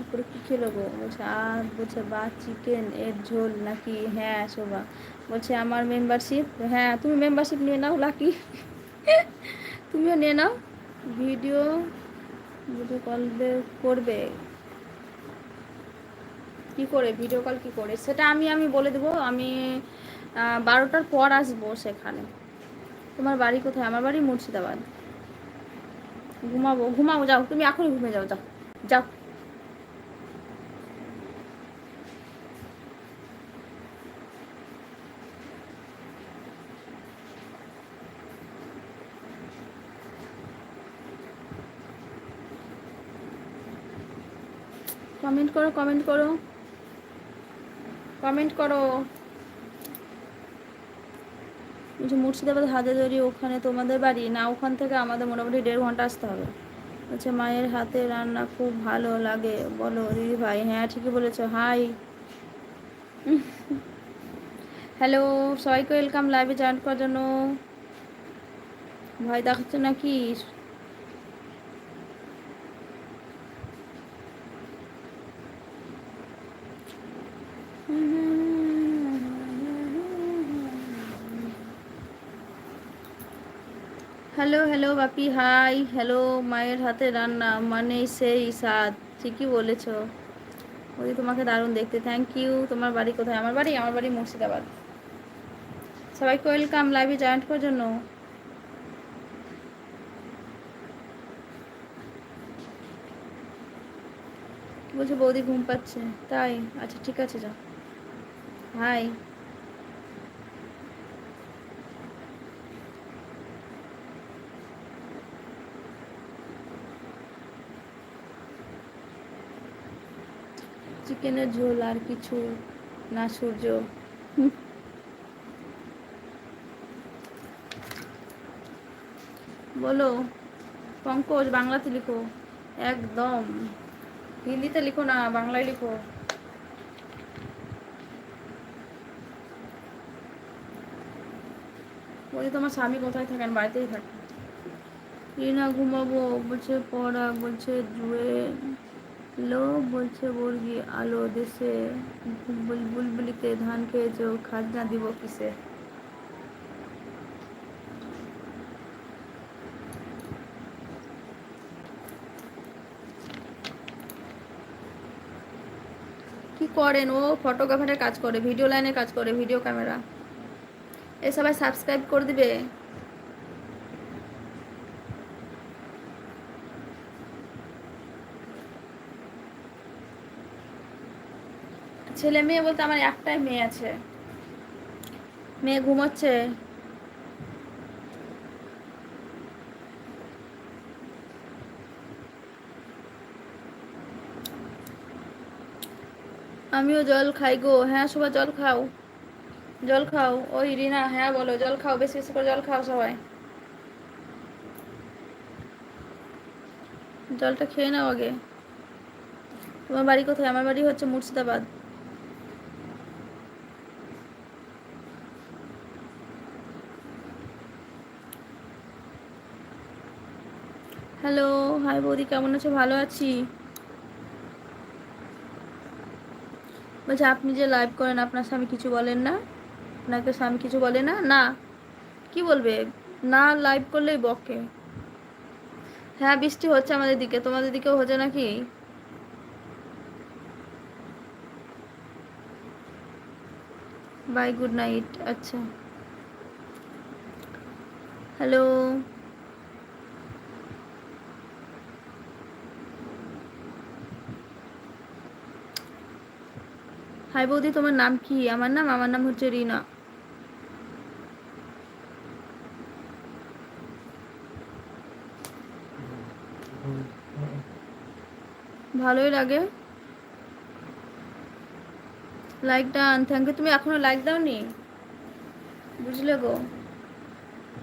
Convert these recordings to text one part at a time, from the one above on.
দুপুরে কী খেলো গো? বলছে আর বলছে, বা চিকেন এর ঝোল নাকি? হ্যাঁ শোভা। বলছে, আমার মেম্বারশিপ হ্যাঁ তুমি মেম্বারশিপ নিয়ে নাও, লাকি। তুমিও নিয়ে নাও। ভিডিও ভিডিও কল করবে। কি করে? ভিডিও কল কি করে? সেটা আমি আমি বলে দেবো। আমি বারোটার পর আসব সেখানে। তোমার বাড়ি কোথায়? আমার বাড়ি মুর্শিদাবাদ। ঘুমাবো ঘুমাবো যাও। তুমি এখনই ঘুমে যাও যাও। যাও। কমেন্ট করো কমেন্ট করো। কমেন্ট করো। বলছি মুর্শিদাবাদ হাজারি ওখানে তোমাদের বাড়ি? না, ওখান থেকে আমাদের মোটামুটি দেড় ঘণ্টা আসতে হবে। বলছে, মায়ের হাতে রান্না খুব ভালো লাগে। বলো, দিদি ভাই হ্যাঁ ঠিকই বলেছ। হাই হ্যালো সবাইকে ওয়েলকাম লাইভে জয়েন করার জন্য। ভয় দেখাচ্ছে নাকি? Hello hello Bapi, hi, hello মায়ের হাতে রান্না মানে সেই স্বাদ, ঠিকই বলেছ। ওই তোমাকে দারুণ দেখতে থ্যাংক ইউ তোমার বাড়ি কোথায়? আমার বাড়ি আমার বাড়ি মুর্শিদাবাদ। সবাইকে ওয়েলকাম লাইভে জয়েন্ট করার জন্য। বলছে বৌদি ঘুম পাচ্ছে। তাই? আচ্ছা ঠিক আছে যা হাই চিকেনের ঝোল আর কিছু না, সূর্য। বলো, পঙ্কজ, বাংলাতে লিখো। একদম। হিন্দিতে লিখো না, বাংলায় লিখো। বলছি, তোমার স্বামী কোথায় থাকেন? বাড়িতেই থাকে। রিনা ঘুমাবো, বলছে, পড়া, বলছে, জুয়ে। বলছে বর্গি আলো দেশে বুলবুলিতে ধান খেয়েছো খাজনা দিব কিসে? কি করেন? ও ফটোগ্রাফারের কাজ করে, ভিডিও লাইনের কাজ করে, ভিডিও ক্যামেরা। এ সবাই সাবস্ক্রাইব করে দিবে? ছেলে মেয়ে বলতে আমার একটাই মেয়ে আছে। মেয়ে ঘুমোচ্ছে। আমিও জল খাই গো। হ্যাঁ সবাই জল খাও। জল খাও। ওই রিনা হ্যাঁ বলো, জল খাও, বেশি বেশি করে জল খাও সবাই। জলটা খেয়ে নাও আগে। তোমার বাড়ি কোথায়? আমার বাড়ি হচ্ছে মুর্শিদাবাদ। হ্যালো হাই বৌদি, কেমন আছো? ভালো আছি? বলছে, আপনি যে লাইভ করেন, আপনার স্বামী কিছু বলেন না? আপনাকে স্বামী কিছু বলে না? না। কি বলবে? না লাইভ করলেই বকে। হ্যাঁ বৃষ্টি হচ্ছে আমাদের দিকে। তোমাদের দিকেও হচ্ছে নাকি? বাই গুড নাইট আচ্ছা। হ্যালো হাই বৌদি, তোমার নাম কি? আমার নাম আমার নাম হচ্ছে রিনা। ভালোই লাগে। লাইক ডান থ্যাংক ইউ তুমি এখনও লাইক দাওনি? বুঝলে গো।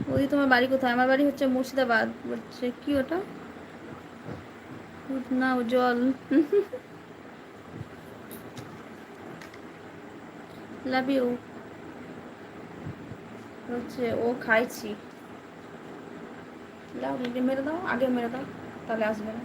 বৌদি, তোমার বাড়ি কোথায়? আমার বাড়ি হচ্ছে মুর্শিদাবাদ। বলছে, কি ওটা? না জল। লাভ ইউ হচ্ছে ও খাইছি। লাভ মেরে দাও আগে মেরে দাও তাহলে আসবে না।